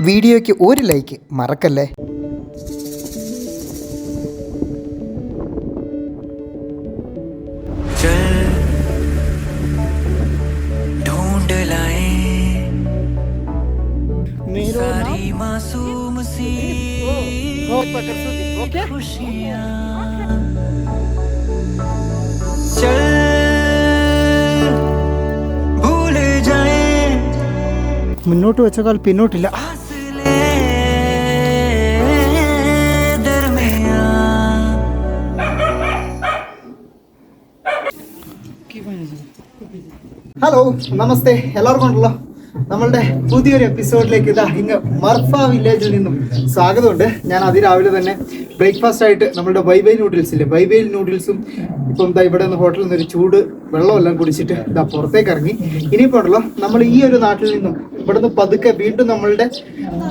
വീഡിയോയ്ക്ക് ഒരു ലൈക്ക് മറക്കല്ലേ चल ढूंढ लाए सारी मासूम सी खुशियाँ चल भूल जाए മുന്നോട്ട് വെച്ച കാൽ പിന്നോട്ടില്ല ഹലോ നമസ്തേ. എല്ലാവർക്കും ഉണ്ടല്ലോ. നമ്മളുടെ പുതിയൊരു എപ്പിസോഡിലേക്ക് ഇതാ ഇങ്ങ് മർഫ വില്ലേജിൽ നിന്നും സ്വാഗതമുണ്ട്. ഞാൻ അതിരാവിലെ തന്നെ ബ്രേക്ക്ഫാസ്റ്റ് ആയിട്ട് നമ്മളുടെ ബൈബൈ നൂഡിൽസ് ഇല്ലേ? ബൈബൈ നൂഡിൽസും ഇപ്പം ഇതാ ഇവിടെ നിന്ന് ഹോട്ടലിൽ നിന്ന് ഒരു ചൂട് വെള്ളമെല്ലാം കുടിച്ചിട്ട് ഇതാ പുറത്തേക്ക് ഇറങ്ങി. ഇനിയിപ്പോൾ ഉണ്ടല്ലോ നമ്മൾ ഈ ഒരു നാട്ടിൽ നിന്നും ഇവിടുന്ന് പതുക്കെ വീണ്ടും നമ്മളുടെ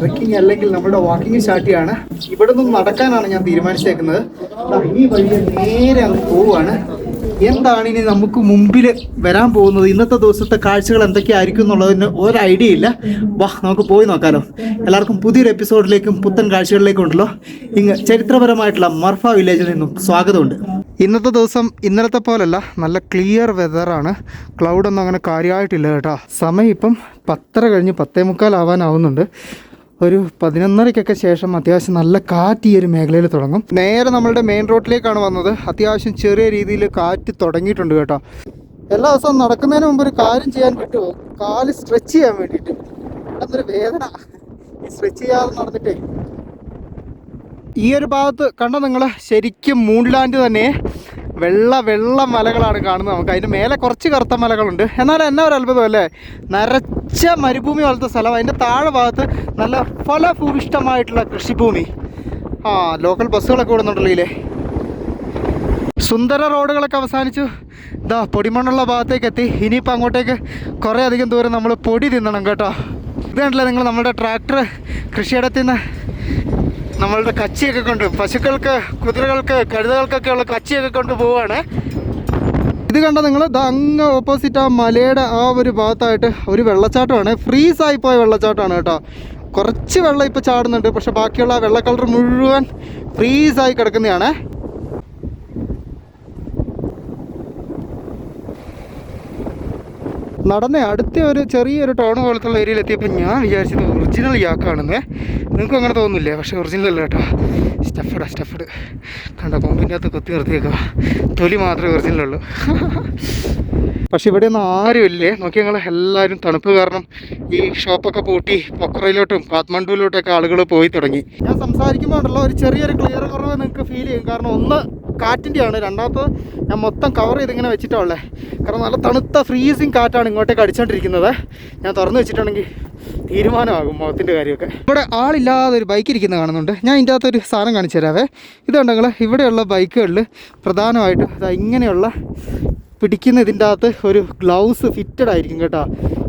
ട്രക്കിംഗ് അല്ലെങ്കിൽ നമ്മുടെ വാക്കിംഗ് സ്റ്റാർട്ട് ചെയ്യാണ് ഇവിടെ നിന്നും നടക്കാനാണ് ഞാൻ തീരുമാനിച്ചേക്കുന്നത്. ഈ വഴിയെ നേരെ അങ്ങ് പോവുകയാണ്. എന്താണ് ഇനി നമുക്ക് മുമ്പിൽ വരാൻ പോകുന്നത്? ഇന്നത്തെ ദിവസത്തെ കാഴ്ചകൾ എന്തൊക്കെയായിരിക്കും എന്നുള്ളതിന് ഒരു ഐഡിയ ഇല്ല. വാ നമുക്ക് പോയി നോക്കാലോ. എല്ലാവർക്കും പുതിയൊരു എപ്പിസോഡിലേക്കും പുത്തൻ കാഴ്ചകളിലേക്കും ഉണ്ടല്ലോ ഇങ്ങ് ചരിത്രപരമായിട്ടുള്ള മർഫ വില്ലേജിൽ നിന്നും സ്വാഗതമുണ്ട്. ഇന്നത്തെ ദിവസം ഇന്നലത്തെ പോലല്ല നല്ല ക്ലിയർ വെതറാണ് ക്ലൗഡൊന്നും അങ്ങനെ കാര്യമായിട്ടില്ല കേട്ടോ. സമയം ഇപ്പം പത്തര കഴിഞ്ഞ് പത്തേ മുക്കാലാവാനാവുന്നുണ്ട് ഒരു പതിനൊന്നരയ്ക്കൊക്കെ ശേഷം അത്യാവശ്യം നല്ല കാറ്റ് ഈ ഒരു മേഖലയിൽ തുടങ്ങും. നേരെ നമ്മളുടെ മെയിൻ റോഡിലേക്കാണ് വന്നത്. അത്യാവശ്യം ചെറിയ രീതിയിൽ കാറ്റ് തുടങ്ങിയിട്ടുണ്ട് കേട്ടോ. എല്ലാ ദിവസവും നടക്കുന്നതിന് മുമ്പ് ഒരു കാര്യം ചെയ്യാൻ പറ്റുമോ? കാൽ സ്ട്രെച്ച് ചെയ്യാൻ വേണ്ടിയിട്ട്. അതൊരു വേദന. സ്ട്രെച്ച് ചെയ്യാതെ നടന്നിട്ടേ. ഈ ഒരു ഭാഗത്ത് കണ്ട നിങ്ങൾ ശരിക്കും മൂൺലാൻഡ് തന്നെ. വെള്ള വെള്ള മലകളാണ് കാണുന്നത് നമുക്ക്. അതിന്റെ മേലെ കുറച്ച് കറുത്ത മലകളുണ്ട്. എന്നാൽ എന്നാ ഒരു അത്ഭുതം അല്ലേ? നരച്ച മരുഭൂമി പോലത്തെ സ്ഥലം. അതിന്റെ താഴെ ഭാഗത്ത് നല്ല ഫലഭൂവിഷ്ടമായിട്ടുള്ള കൃഷിഭൂമി. ആ ലോക്കൽ ബസ്സുകളൊക്കെ ഓടുന്നുണ്ടല്ലോ ഇല്ലേ? സുന്ദര റോഡുകളൊക്കെ അവസാനിച്ചു. ഇതാ പൊടിമണ്ണുള്ള ഭാഗത്തേക്ക് എത്തി. ഇനിയിപ്പോൾ അങ്ങോട്ടേക്ക് കുറേ അധികം ദൂരം നമ്മൾ പൊടി തിന്നണം കേട്ടോ. ഇത് നിങ്ങൾ നമ്മുടെ ട്രാക്ടർ കൃഷിയിടത്തിൽ നിന്ന് നമ്മളുടെ കച്ചിയൊക്കെ കൊണ്ട് പശുക്കൾക്ക് കുതിരകൾക്ക് കഴുതകൾക്കൊക്കെ ഉള്ള കച്ചിയൊക്കെ കൊണ്ട് പോവുകയാണ് ഇത് കണ്ട നിങ്ങൾ അങ്ങ് ഓപ്പോസിറ്റ് ആ മലയുടെ ആ ഒരു ഭാഗത്തായിട്ട് ഒരു വെള്ളച്ചാട്ടമാണ്. ആയി പോയ വെള്ളച്ചാട്ടമാണ് കേട്ടോ. കുറച്ച് വെള്ളം ഇപ്പോൾ ചാടുന്നുണ്ട്. പക്ഷെ ബാക്കിയുള്ള ആ വെള്ള കളർ മുഴുവൻ ഫ്രീസ് ആയി കിടക്കുന്നതാണ്. നടന്നേ അടുത്ത ഒരു ചെറിയൊരു ടൗൺ പോലത്തുള്ള ഏരിയയിൽ എത്തിയപ്പോൾ ഞാൻ വിചാരിച്ചത് ഒറിജിനൽ യാക്കാണെന്നേ. നിങ്ങൾക്കും അങ്ങനെ തോന്നുന്നില്ലേ? പക്ഷേ ഒറിജിനൽ അല്ല കേട്ടോ. സ്റ്റഫഡ് സ്റ്റഫഡ് കണ്ട കൊമ്പിന്റെ അകത്ത് കൊത്തി നിർത്തിയേക്കുക തൊലി മാത്രമേ ഒറിജിനൽ ഉള്ളൂ. പക്ഷെ ഇവിടെ ഒന്നും ആരും ഇല്ലേ നോക്കി ഞങ്ങൾ എല്ലാവരും തണുപ്പ് കാരണം ഈ ഷോപ്പൊക്കെ പൂട്ടി പൊക്രയിലോട്ടും കാത്മണ്ഡുവിലോട്ടൊക്കെ ആളുകൾ പോയി തുടങ്ങി. ഞാൻ സംസാരിക്കുമ്പോൾ ഉണ്ടല്ലോ ഒരു ചെറിയൊരു ക്ലിയർ കുറവ് നിങ്ങൾക്ക് ഫീൽ ചെയ്യും. കാരണം ഒന്ന് കാറ്റിന്റെയാണ് രണ്ടാമത്തത് ഞാൻ മൊത്തം കവർ ചെയ്ത് ഇങ്ങനെ വെച്ചിട്ടുള്ളേ കാരണം നല്ല തണുത്ത ഫ്രീസിങ് കാറ്റാണ് ഇങ്ങോട്ടേക്ക് അടിച്ചുകൊണ്ടിരിക്കുന്നത് ഞാൻ തുറന്നു വെച്ചിട്ടുണ്ടെങ്കിൽ തീരുമാനമാകും മുഖത്തിന്റെ കാര്യമൊക്കെ. ഇവിടെ ആളില്ലാതെ ഒരു ബൈക്ക് ഇരിക്കുന്നത് കാണുന്നുണ്ട്. ഞാൻ ഇതിന്റെ അകത്തൊരു സാധനം കാണിച്ചു തരാവേ. ഇതുണ്ടെങ്കിൽ ഇവിടെയുള്ള ബൈക്കുകളിൽ പ്രധാനമായിട്ടും ഇങ്ങനെയുള്ള പിടിക്കുന്ന ഇതിന്റെ അകത്ത് ഒരു ഗ്ലൗസ് ഫിറ്റഡ് ആയിരിക്കും കേട്ടോ.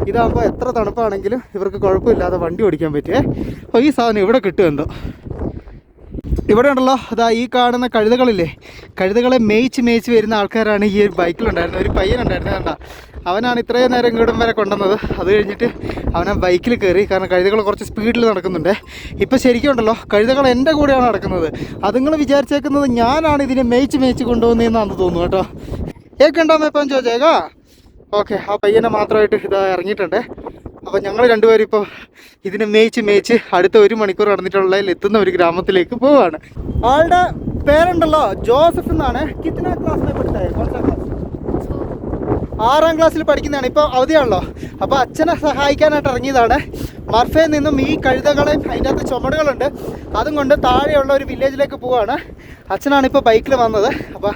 ഇതാകുമ്പോൾ എത്ര തണുപ്പാണെങ്കിലും ഇവർക്ക് കുഴപ്പമില്ലാതെ വണ്ടി ഓടിക്കാൻ പറ്റിയേ. അപ്പോൾ ഈ സാധനം ഇവിടെ കിട്ടുമെന്തോ ഇവിടെ ഉണ്ടല്ലോ അതാ ഈ കാണുന്ന കഴുതകളില്ലേ? കഴുതകളെ മേയിച്ച് മേയിച്ച് വരുന്ന ആൾക്കാരാണ് ഈ ഒരു ബൈക്കിലുണ്ടായിരുന്നത് ഒരു പയ്യനുണ്ടായിരുന്നത് കണ്ട? അവനാണ് ഇത്രയും നേരം ഇങ്ങോട്ടും വരെ കൊണ്ടുവന്നത്. അത് കഴിഞ്ഞിട്ട് അവനെ ബൈക്കിൽ കയറി. കാരണം കഴുതകൾ കുറച്ച് സ്പീഡിൽ നടക്കുന്നുണ്ട്. ഇപ്പം ശരിക്കും ഉണ്ടല്ലോ കഴുതകൾ എന്റെ കൂടെയാണ് നടക്കുന്നത്. അതുങ്ങൾ വിചാരിച്ചേക്കുന്നത് ഞാനാണ് ഇതിനെ മേയിച്ച് മേയിച്ച് കൊണ്ടുപോകുന്നതെന്നാണ് തോന്നുന്നു കേട്ടോ. ഏക്കുണ്ടോ മേപ്പം ചോദിച്ചേക്കാ ഓക്കെ ആ പയ്യനെ മാത്രമായിട്ട് ഇതാ ഇറങ്ങിയിട്ടുണ്ട്. അപ്പോൾ ഞങ്ങൾ രണ്ടുപേരും ഇപ്പോൾ ഇതിനെ മേയിച്ച് മേയിച്ച് അടുത്ത ഒരു മണിക്കൂർ നടന്നിട്ടുള്ള എത്തുന്ന ഒരു ഗ്രാമത്തിലേക്ക് പോവുകയാണ് ആളുടെ പേരുണ്ടല്ലോ ജോസഫ് എന്നാണ്. കിത്തന ക്ലാസ്സിലെ പഠിച്ചത് ക്ലാസ് ആറാം ക്ലാസ്സിൽ പഠിക്കുന്നതാണ്. ഇപ്പോൾ അവധിയാണല്ലോ. അപ്പോൾ അച്ഛനെ സഹായിക്കാനായിട്ട് ഇറങ്ങിയതാണ്. മർഫയിൽ നിന്നും ഈ കഴുതകളെയും അതിന്റെ അകത്ത് ചുമടുകളുണ്ട്. അതും കൊണ്ട് താഴെയുള്ള ഒരു വില്ലേജിലേക്ക് പോവുകയാണ് അച്ഛനാണ് ഇപ്പോൾ ബൈക്കിൽ വന്നത്. അപ്പോൾ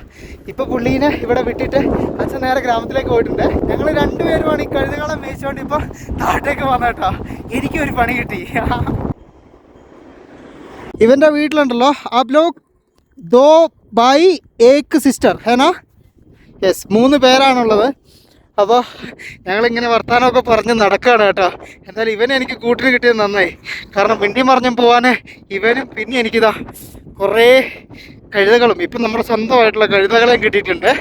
ഇപ്പോൾ പുള്ളീനെ ഇവിടെ വിട്ടിട്ട് അച്ഛൻ നേരെ ഗ്രാമത്തിലേക്ക് പോയിട്ടുണ്ട്. ഞങ്ങൾ രണ്ടുപേരുമാണ് ഈ കഴുതകളെ മേയിച്ചുകൊണ്ട് ഇപ്പോൾ താഴത്തേക്ക് വന്നത് കേട്ടോ. എനിക്കൊരു പണി കിട്ടി. ഇവന്റെ വീട്ടിലുണ്ടല്ലോ. ആപ് ലോഗ് ദോ ബൈ ഏക്ക് സിസ്റ്റർ. ഹേനാ? യെസ് മൂന്ന് പേരാണുള്ളത്. അപ്പോൾ ഞങ്ങളിങ്ങനെ വർത്തമാനമൊക്കെ പറഞ്ഞ് നടക്കുകയാണ് കേട്ടോ. എന്തായാലും ഇവനെ എനിക്ക് കൂട്ടിന് കിട്ടിയത് നന്നായി. കാരണം മിണ്ടി മറിഞ്ഞും പോകാൻ ഇവനും പിന്നെ എനിക്കിതാ കുറേ കഴുതകളും ഇപ്പം നമ്മുടെ സ്വന്തമായിട്ടുള്ള കഴുതകളെയും കിട്ടിയിട്ടുണ്ട്.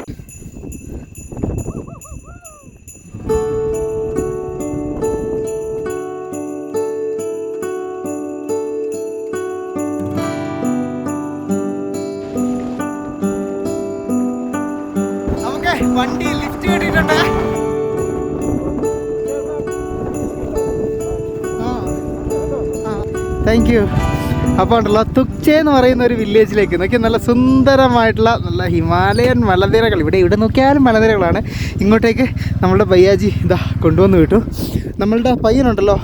അപ്പോൾ ഉണ്ടല്ലോ തുക്ചെ എന്ന് പറയുന്ന ഒരു വില്ലേജിലേക്ക് നോക്കി നല്ല സുന്ദരമായിട്ടുള്ള നല്ല ഹിമാലയൻ മലനിരകൾ. ഇവിടെ ഇവിടെ നോക്കിയാലും മലനിരകളാണ്. ഇങ്ങോട്ടേക്ക് നമ്മളുടെ ബയ്യാജി ഇതാ കൊണ്ടുവന്ന് വിട്ടു. നമ്മളുടെ പയ്യനുണ്ടല്ലോ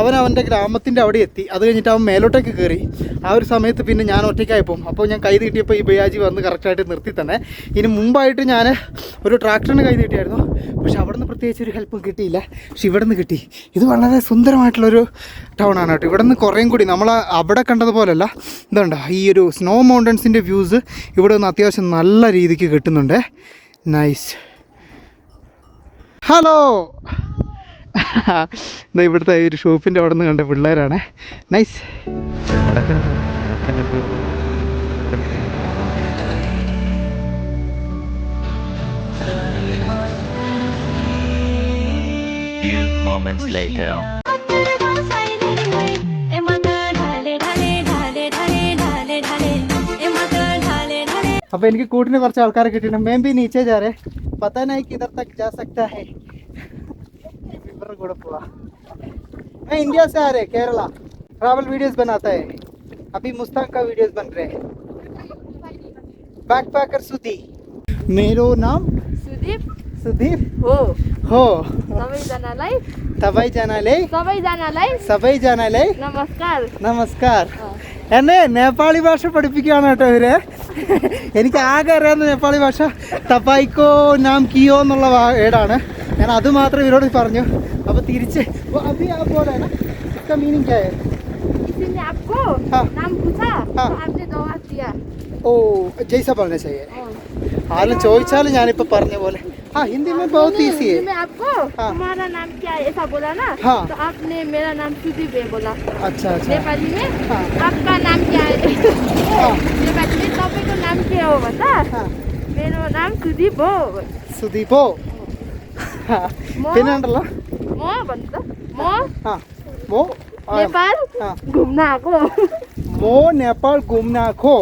അവൻ അവന്റെ ഗ്രാമത്തിന്റെ അവിടെ എത്തി. അത് കഴിഞ്ഞിട്ട് അവൻ മേലോട്ടേക്ക് കയറി ആ ഒരു സമയത്ത് പിന്നെ ഞാൻ ഒറ്റയ്ക്കായി ഒറ്റയ്ക്കായപ്പോൾ അപ്പോൾ ഞാൻ കൈ നീട്ടിയപ്പോൾ ഈ ബയ്യാജി വന്ന് കറക്റ്റായിട്ട് നിർത്തി തന്നെ. ഇനി മുമ്പായിട്ട് ഞാൻ ഒരു ട്രാക്ടറിന് കൈ നീട്ടിയായിരുന്നു. പക്ഷെ അവിടെ നിന്ന് പ്രത്യേകിച്ച് ഒരു ഹെൽപ്പും കിട്ടിയില്ല. പക്ഷെ ഇവിടെ നിന്ന് കിട്ടി. ഇത് വളരെ സുന്ദരമായിട്ടുള്ളൊരു ടൗൺ ആണ് കേട്ടോ. ഇവിടെ നിന്ന് കുറേയും കൂടി നമ്മൾ അവിടെ കണ്ടതുപോലല്ല. ഇതുണ്ട്? ഈ ഒരു സ്നോ മൗണ്ടൻസിന്റെ വ്യൂസ് ഇവിടെ നിന്ന് അത്യാവശ്യം നല്ല രീതിക്ക് കിട്ടുന്നുണ്ട്. നൈസ് ഹലോ ഇവിടുത്തെ ഈ ഒരു ഷോപ്പിന്റെ അവിടെ നിന്ന് കണ്ട പിള്ളേരാണ്. Nice moments later. അപ്പോൾ എനിക്ക് കൂട്ടിന് കുറച്ച് ആൾക്കാരെ കിട്ടിയിട്ടുണ്ട് മേം ബി നീച്ചേ ജാരെ പത്താ നായി കിധർ തക് ജാ സക്താ ഹേ ഇവരുടെ കൂടെ പോവാ मैं इंडिया से आ रहे केरला ट्रैवल वीडियोस बनाता है अभी मुस्ताक का वीडियोस बन रहे हैं बैकपैकर सुधी मेरो नाम सुदीप सुधीर हो हो सबैजनालाई सबैजनाले सबैजनालाई सबैजनाले नमस्कार നമസ്കാർ എന്നെ നേപ്പാളി ഭാഷ പഠിപ്പിക്കുകയാണ് കേട്ടോ ഇവര് എനിക്ക് ആകെ അറിയാവുന്ന നേപ്പാളി ഭാഷ തപ്പായിക്കോ നാം കിയോ എന്നുള്ള വാ- ഏടാണ് ഞാൻ അത് മാത്രം ഇവരോട് പറഞ്ഞു അപ്പൊ തിരിച്ച് ഓ, അഭി ആ പോലെ മീനിങ് ക്യാ ഹൈ? किसीले आपको हाँ। नाम पूछा हाँ। तो आपने जवाब दिया ഓ ജയ്സ പറഞ്ഞ ചെയ്യേ हाँ। ആരും ചോദിച്ചാലും ഞാനിപ്പോ പറഞ്ഞ പോലെ हाँ हिंदी में बहुत ईजी है। मैं आपको हाँ। तुम्हारा नाम क्या है ऐसा बोला ना? हाँ। तो आपने मेरा नाम सुदीप है बोला। अच्छा अच्छा। नेपाली में? हाँ। आपका नाम क्या है? हाँ। नेपाली में तपाईँको नाम के हो बता हाँ। मेरो नाम सुदीप हो। सुदीप हो। तिनीहरूलाई म भन्नु त म नेपाल? हाँ। घुम्न आएको म नेपाल घुम्न आएको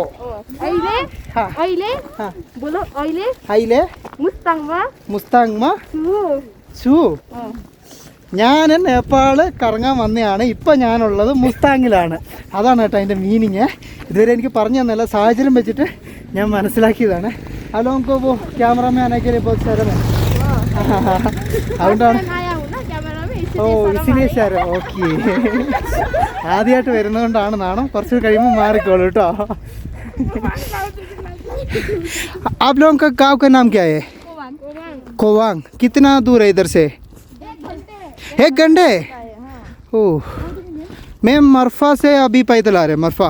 अहिले? हाँ। अहिले? बोलो अहिले? अहिले? മുസ്താങ് ഞാൻ നേപ്പാൾ കറങ്ങാൻ വന്നതാണ് ഇപ്പം ഞാനുള്ളത് മുസ്താങ്ങിലാണ് അതാണ് കേട്ടോ അതിന്റെ മീനിങ് ഇതുവരെ എനിക്ക് പറഞ്ഞു തന്നല്ല സാഹചര്യം വെച്ചിട്ട് ഞാൻ മനസ്സിലാക്കിയതാണ്. ഹലോ നമുക്ക് ക്യാമറമാൻ ആക്കിയാലേ ഇപ്പോൾ സ്ഥലമേ അതുകൊണ്ടാണ് ഓ ഇസിനേശ്വര ഓക്കെ. ആദ്യമായിട്ട് വരുന്നതുകൊണ്ടാണ് നാണം. കുറച്ച് കഴിയുമ്പോൾ മാറിക്കോളൂ കേട്ടോ. आप लोगों का गांव का नाम क्या है कोवाङ। कोवांग कितना दूर है इधर से एक घंटे ओह मैं मरफा से अभी पैदल आ रहे मरफा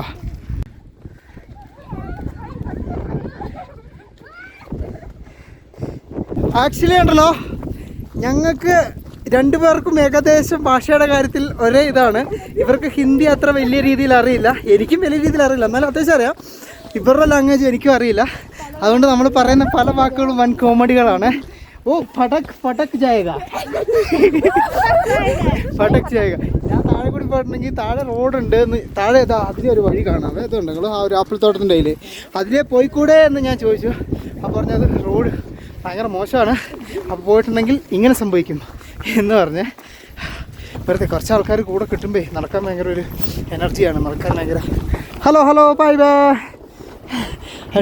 ആക്ച്വലി ഉണ്ടല്ലോ ഞങ്ങൾക്ക് രണ്ടുപേർക്കും ഏകദേശം ഭാഷയുടെ കാര്യത്തിൽ ഒരേ ഇതാണ് ഇവർക്ക് ഹിന്ദി അത്ര വലിയ രീതിയിൽ അറിയില്ല എനിക്കും വലിയ രീതിയിൽ അറിയില്ല എന്നാലും അത്യാവശ്യം അറിയാം ഇവരുടെ ലാംഗ്വേജ് എനിക്കും അറിയില്ല. അതുകൊണ്ട് നമ്മൾ പറയുന്ന പല വാക്കുകളും വൻ കോമഡികളാണ്. ഓ ഫടക് ഫടക് ജായക. ഫടക് ജായക. ഞാൻ താഴെ കൂടി പോയിട്ടുണ്ടെങ്കിൽ താഴെ റോഡുണ്ട്. എന്ന് താഴെ ഇതാ അതിലെ ഒരു വഴി കാണാം. ഇതുണ്ട് നിങ്ങൾ ആ ഒരു ആപ്പിൾ തോട്ടത്തിന്റെ അതിൽ അതിലേ പോയിക്കൂടെ എന്ന് ഞാൻ ചോദിച്ചു. അപ്പോൾ പറഞ്ഞത് റോഡ് ഭയങ്കര മോശമാണ്. അപ്പോൾ പോയിട്ടുണ്ടെങ്കിൽ ഇങ്ങനെ സംഭവിക്കും എന്ന് പറഞ്ഞ്. വെറുതെ കുറച്ച് ആൾക്കാർ കൂടെ കിട്ടുമ്പോൾ നടക്കാൻ ഭയങ്കര ഒരു എനർജിയാണ് നടക്കാൻ ഭയങ്കര ഹലോ ഹലോ ബൈ ബൈ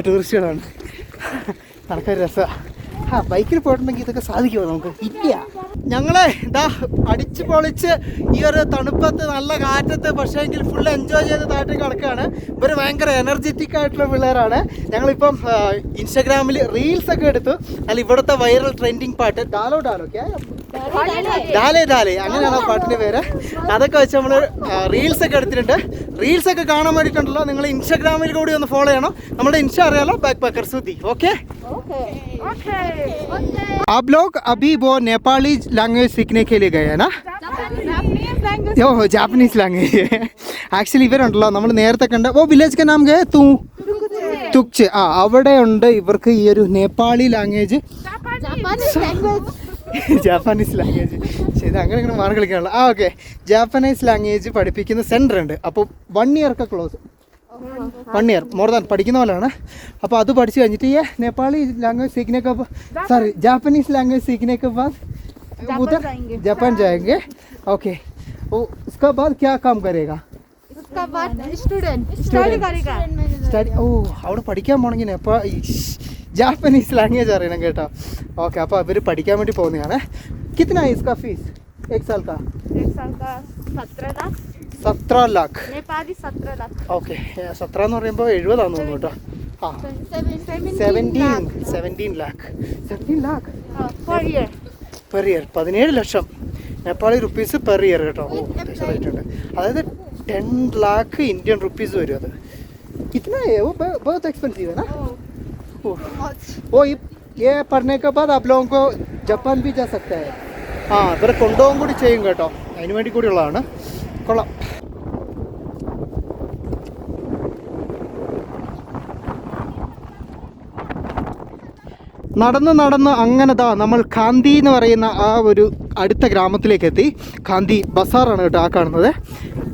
ടൂറിസ്റ്റുകളാണ് നടക്കൊരു രസമാണ് ബൈക്കിൽ പോയിട്ടുണ്ടെങ്കിൽ ഇതൊക്കെ സാധിക്കുമോ നമുക്ക്? ഇല്ല. ഞങ്ങളെ ഇതാ അടിച്ച് പൊളിച്ച് ഈ ഒരു തണുപ്പത്ത് നല്ല കാറ്റത്ത് പക്ഷേ എങ്കിൽ ഫുൾ എൻജോയ് ചെയ്ത് താഴ്ത്തി കിടക്കുകയാണ് ഇവർ ഭയങ്കര എനർജറ്റിക് ആയിട്ടുള്ള പിള്ളേരാണ്. ഞങ്ങളിപ്പം ഇൻസ്റ്റാഗ്രാമിൽ റീൽസ് ഒക്കെ എടുത്തു. അല്ല ഇവിടുത്തെ വൈറൽ ട്രെൻഡിങ് പാട്ട്. ഡാലോ ഡാലോ ഡാലേ ഡാലേ അങ്ങനെയാണ് ആ പാട്ടിന്റെ പേര്. അതൊക്കെ വെച്ച് നമ്മൾ റീൽസ് ഒക്കെ എടുത്തിട്ടുണ്ട്. റീൽസ് ഒക്കെ കാണാൻ വേണ്ടിയിട്ടുണ്ടല്ലോ. നിങ്ങൾ ഇൻസ്റ്റാഗ്രാമിൽ കൂടി ഒന്ന് ഫോളോ ചെയ്യണം. നമ്മുടെ ഇൻസ്റ്റ അറിയാലോ back packer Sudhi okay Okay. Okay. Okay. आप लोग अभी वो नेपाली लैंग्वेज सीखने के लिए गए हैं ना Japanese language. ഓ ജാപ്പനീസ് ലാംഗ്വേജ് ആക്ച്വലി ഇവരുണ്ടല്ലോ നമ്മൾ നേരത്തെ കണ്ട ഓ വില്ലേജ് ക നാം ഗേ തൂ തുക്ച് ആ അവിടെ ഉണ്ട് ഇവർക്ക് ഈ ഒരു Nepali language Japanese language. Japanese language ശരി അങ്ങനെ ഇങ്ങനെ മാറി കളിക്കാനുള്ള ആ ഓക്കെ ജാപ്പനീസ് ലാംഗ്വേജ് പഠിപ്പിക്കുന്ന സെൻറ്റർ ഉണ്ട് അപ്പോൾ വൺ ഇയർ ഒക്കെ close one year more than പഠിക്കുന്ന പോലെയാണ്. അപ്പോൾ അത് പഠിച്ചു കഴിഞ്ഞിട്ട് ഈ നേപ്പാളി ലാംഗ്വേജ് സീഖിനൊക്കെ സോറി ജാപ്പനീസ് ലാംഗ്വേജ് സീഖിനൊക്കെ ബാദ് उधर जापान जाएंगे ओके उसका बाद क्या काम करेगा उसका बाद स्टूडेंट स्टडी करेगा സ്റ്റഡി ഓ അവിടെ പഠിക്കാൻ പോകണമെങ്കിൽ അപ്പോൾ ജാപ്പനീസ് ലാംഗ്വേജ് അറിയണം കേട്ടോ. ഓക്കെ അപ്പോൾ അവർ പഠിക്കാൻ വേണ്ടി പോകുന്നതാണ്. കിത്തന ഇസ്ക ഫീസ് എക് സാൽ കാ? എക് സാൽ കാ? സത്ര सत्रह लाख सत्रह लाख नेपाली सत्रह लाख ഓക്കെ സത്ര എന്ന് പറയുമ്പോൾ എഴുപതാന്ന് തോന്നുന്നു കേട്ടോ ആ seventeen seventeen lakh seventeen lakh per year per year പതിനേഴ് ലക്ഷം നേപ്പാളി റുപ്പീസ് പെർ ഇയർ കേട്ടോ ഓ അത്യാവശ്യം റേറ്റ് ഉണ്ട് അതായത് ടെൻ ലാക്ക് ഇന്ത്യൻ റുപ്പീസ് വരും അത് कितना है वो ब- बहुत एक्सपेंसिव है ना ओ ओ ये ये पढ़ने के बाद आप लोगों को ജപ്പാൻ भी जा सकता है ആ ഇവരെ കൊണ്ടുപോകും കൂടി ചെയ്യും കേട്ടോ അതിന് വേണ്ടി കൂടിയുള്ളതാണ് കൊള്ളാം നടന്ന് നടന്ന് അങ്ങനെ ദാ നമ്മൾ കാന്തി എന്ന് പറയുന്ന ആ ഒരു അടുത്ത ഗ്രാമത്തിലേക്ക് എത്തി കാന്തി ബസാറാണ് കേട്ടോ ആ കാണുന്നത്.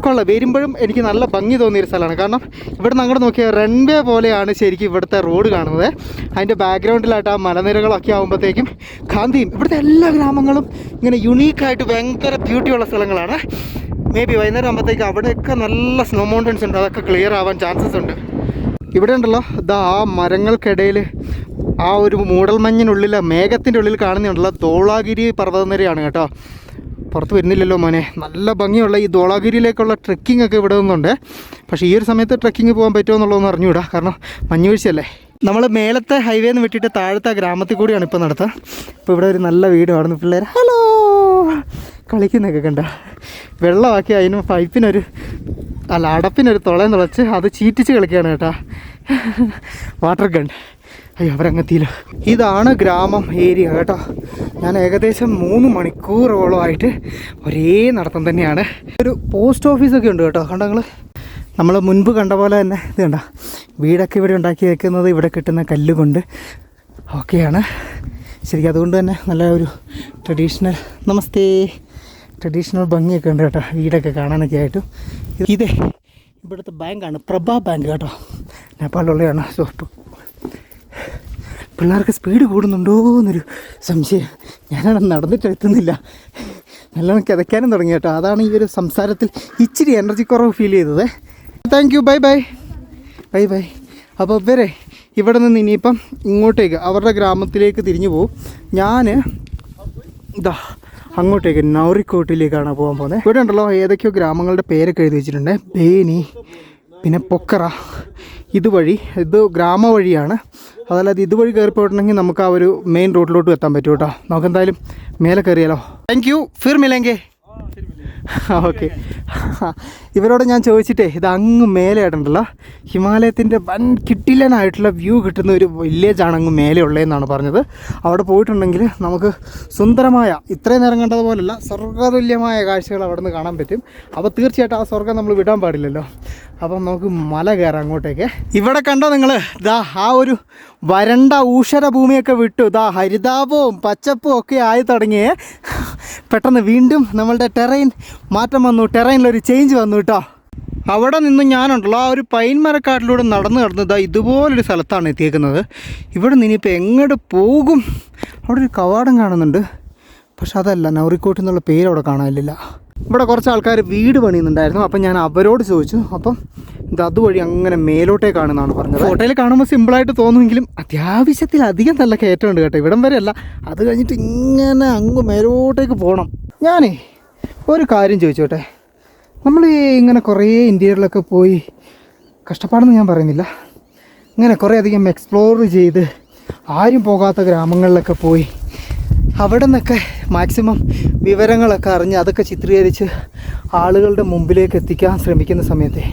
കൊള്ളാം. വരുമ്പോഴും എനിക്ക് നല്ല ഭംഗി തോന്നിയൊരു സ്ഥലമാണ്. കാരണം ഇവിടെ നിന്ന് അങ്ങോട്ട് നോക്കിയാൽ റൺവേ പോലെയാണ് ശരിക്കും ഇവിടുത്തെ റോഡ് കാണുന്നത്. അതിന്റെ ബാക്ക്ഗ്രൗണ്ടിലായിട്ട് ആ മലനിരകളൊക്കെ ആകുമ്പോഴത്തേക്കും കാന്തിയും ഇവിടുത്തെ എല്ലാ ഗ്രാമങ്ങളും ഇങ്ങനെ യുണീക്കായിട്ട് ഭയങ്കര ബ്യൂട്ടിയുള്ള സ്ഥലങ്ങളാണ്. മേ ബി വൈകുന്നേരം ആകുമ്പോഴത്തേക്ക് അവിടെയൊക്കെ നല്ല സ്നോ മൗണ്ടൻസ് ഉണ്ട്. അതൊക്കെ ക്ലിയർ ആവാൻ ചാൻസസ് ഉണ്ട്. ഇവിടെ ഉണ്ടല്ലോ ഇതാ ആ മരങ്ങൾക്കിടയിൽ ആ ഒരു മൂടൽമഞ്ഞിനുള്ളിൽ മേഘത്തിന്റെ ഉള്ളിൽ കാണുന്നുണ്ടല്ലോ ധോളാഗിരി പർവതനിരയാണ് കേട്ടോ. പുറത്ത് വരുന്നില്ലല്ലോ മോനെ. നല്ല ഭംഗിയുള്ള ഈ ധോളാഗിരിയിലേക്കുള്ള ട്രെക്കിംഗ് ഒക്കെ ഇവിടെ നിന്നുണ്ട്. പക്ഷേ ഈ ഒരു സമയത്ത് ട്രെക്കിംഗ് പോകാൻ പറ്റുമോ എന്നുള്ളതൊന്നും അറിഞ്ഞുകൂടാ. കാരണം മഞ്ഞ് വീഴ്ചയല്ലേ നമ്മൾ മേലത്തെ ഹൈവേ നിന്ന് വിട്ടിട്ട് താഴത്തെ ഗ്രാമത്തിൽ കൂടിയാണ് ഇപ്പോൾ നടത്തുക. ഇപ്പോൾ ഇവിടെ ഒരു നല്ല വീട് അവിടെ നിന്ന് പിള്ളേർ ഹലോ! കളിക്കുന്നൊക്കെ കണ്ട? വെള്ളമാക്കി അതിന് പൈപ്പിനൊരു അല്ല അടപ്പിനൊരു തുളയം തുളച്ച് അത് ചീറ്റിച്ച് കളിക്കുകയാണ് കേട്ടോ. വാട്ടർ ഗൺ അയ്യോ അവരങ്ങെത്തിയില്ല. ഇതാണ് ഗ്രാമം ഏരിയ കേട്ടോ. ഞാൻ ഏകദേശം മൂന്ന് മണിക്കൂറോളമായിട്ട് ഒരേ നടത്തം തന്നെയാണ്. ഒരു പോസ്റ്റ് ഓഫീസൊക്കെ ഉണ്ട് കേട്ടോ കണ്ടോ നിങ്ങൾ നമ്മൾ മുൻപ് കണ്ട പോലെ തന്നെ ഇത് കണ്ട? വീടൊക്കെ ഇവിടെ ഉണ്ടാക്കി വെക്കുന്നത് ഇവിടെ കിട്ടുന്ന കല്ലുകൊണ്ട് ഓക്കെയാണ് ശരിക്കും അതുകൊണ്ട് തന്നെ നല്ല ഒരു ട്രഡീഷണൽ നമസ്തേ ട്രഡീഷണൽ ഭംഗിയൊക്കെ ഉണ്ട് കേട്ടോ വീടൊക്കെ കാണാനൊക്കെ ആയിട്ടും. ഇതേ ഇവിടുത്തെ ബാങ്കാണ് പ്രഭ ബാങ്ക് കേട്ടോ. നേപ്പാളിലുള്ളതാണ് സോ പിള്ളേർക്ക് സ്പീഡ് കൂടുന്നുണ്ടോ എന്നൊരു സംശയം. ഞാനവിടെ നടന്നിട്ട് എത്തുന്നില്ല. നല്ലോണം കിതയ്ക്കാനും തുടങ്ങി കേട്ടോ. അതാണ് ഈ ഒരു സംസാരത്തിൽ ഇച്ചിരി എനർജി കുറവ് ഫീൽ ചെയ്തത്. Thank you bye bye bye bye അപ്പോൾ ഇവരെ ഇവിടെ നിന്ന് ഇനിയിപ്പം ഇങ്ങോട്ടേക്ക് അവരുടെ ഗ്രാമത്തിലേക്ക് തിരിഞ്ഞു പോകും ഞാൻ ഇതാ അങ്ങോട്ടേക്ക് നൗറിക്കോട്ടിലേക്കാണ് പോകാൻ പോകുന്നത്. ഇവിടെ ഉണ്ടല്ലോ ഏതൊക്കെയോ ഗ്രാമങ്ങളുടെ പേരൊക്കെ എഴുതി വെച്ചിട്ടുണ്ട്. ബേനി പിന്നെ പൊക്കറ. ഇതുവഴി ഇത് ഗ്രാമ വഴിയാണ് അതല്ലാതെ ഇതുവഴി കയറി പോയിട്ടുണ്ടെങ്കിൽ നമുക്ക് ആ ഒരു മെയിൻ റോഡിലോട്ട് എത്താൻ പറ്റും കേട്ടോ. നമുക്ക് എന്തായാലും മേലെ കയറിയാലോ. താങ്ക് യു ഫിർ മിലെങ്കേ. ഓക്കെ ഇവരോട് ഞാൻ ചോദിച്ചിട്ടേ ഇത് അങ്ങ് മേലെ ആയിട്ടുണ്ടല്ലോ ഹിമാലയത്തിന്റെ വൻ കിട്ടില്ലനായിട്ടുള്ള വ്യൂ കിട്ടുന്ന ഒരു വില്ലേജാണ് അങ്ങ് മേലെ ഉള്ളതെന്നാണ് പറഞ്ഞത്. അവിടെ പോയിട്ടുണ്ടെങ്കിൽ നമുക്ക് സുന്ദരമായ ഇത്രയും നേരം കണ്ടതുപോലല്ല സ്വർഗതുല്യമായ കാഴ്ചകൾ അവിടെ നിന്ന് കാണാൻ പറ്റും. അപ്പോൾ തീർച്ചയായിട്ടും ആ സ്വർഗം നമ്മൾ വിടാൻ പാടില്ലല്ലോ. അപ്പം നമുക്ക് മല കയറാം അങ്ങോട്ടേക്ക്. ഇവിടെ കണ്ടോ നിങ്ങൾ ദാ ആ ഒരു വരണ്ട ഊഷര ഭൂമിയൊക്കെ വിട്ടു. ദാ ഹരിതാപവും പച്ചപ്പും ഒക്കെ ആയി തുടങ്ങിയേ. പെട്ടെന്ന് വീണ്ടും നമ്മളുടെ ടെറൈൻ മാറ്റം വന്നു. ടെറൈനിലൊരു ചേഞ്ച് വന്നു കേട്ടോ. അവിടെ നിന്ന് ഞാനുണ്ടല്ലോ ആ ഒരു പൈൻ മരക്കാട്ടിലൂടെ നടന്നു ഇതാ ഇതുപോലൊരു സ്ഥലത്താണ് എത്തിയേക്കുന്നത്. ഇവിടെ നിന്ന് ഇനിയിപ്പോൾ എങ്ങോട്ട് പോകും? അവിടെ ഒരു കവാടം കാണുന്നുണ്ട്. പക്ഷെ അതല്ല നൗറിക്കോട്ട് എന്നുള്ള പേര് അവിടെ കാണാനില്ല. ഇവിടെ കുറച്ച് ആൾക്കാർ വീട് പണിയുന്നുണ്ടായിരുന്നു. അപ്പം ഞാൻ അവരോട് ചോദിച്ചു. അപ്പം ഇത് അതുവഴി അങ്ങനെ മേലോട്ടേക്കാണെന്നാണ് പറഞ്ഞത്. ഹോട്ടലിൽ കാണുമ്പോൾ സിമ്പിളായിട്ട് തോന്നുമെങ്കിലും അത്യാവശ്യത്തിൽ അധികം നല്ല കയറ്റമുണ്ട് കേട്ടോ. ഇവിടം വരെ അല്ല അത് കഴിഞ്ഞിട്ട് ഇങ്ങനെ അങ്ങ് മേലോട്ടേക്ക് പോകണം ഞാനേ ഒരു കാര്യം ചോദിച്ചോട്ടെ? നമ്മൾ ഇങ്ങനെ കുറേ ഇന്ത്യയിലൊക്കെ പോയി കഷ്ടപ്പാടെന്ന് ഞാൻ പറയുന്നില്ല. ഇങ്ങനെ കുറേ അധികം എക്സ്പ്ലോർ ചെയ്ത് ആരും പോകാത്ത ഗ്രാമങ്ങളിലൊക്കെ പോയി അവിടെ നിന്നൊക്കെ മാക്സിമം വിവരങ്ങളൊക്കെ അറിഞ്ഞ് അതൊക്കെ ചിത്രീകരിച്ച് ആളുകളുടെ മുമ്പിലേക്ക് എത്തിക്കാൻ ശ്രമിക്കുന്ന സമയത്തെ.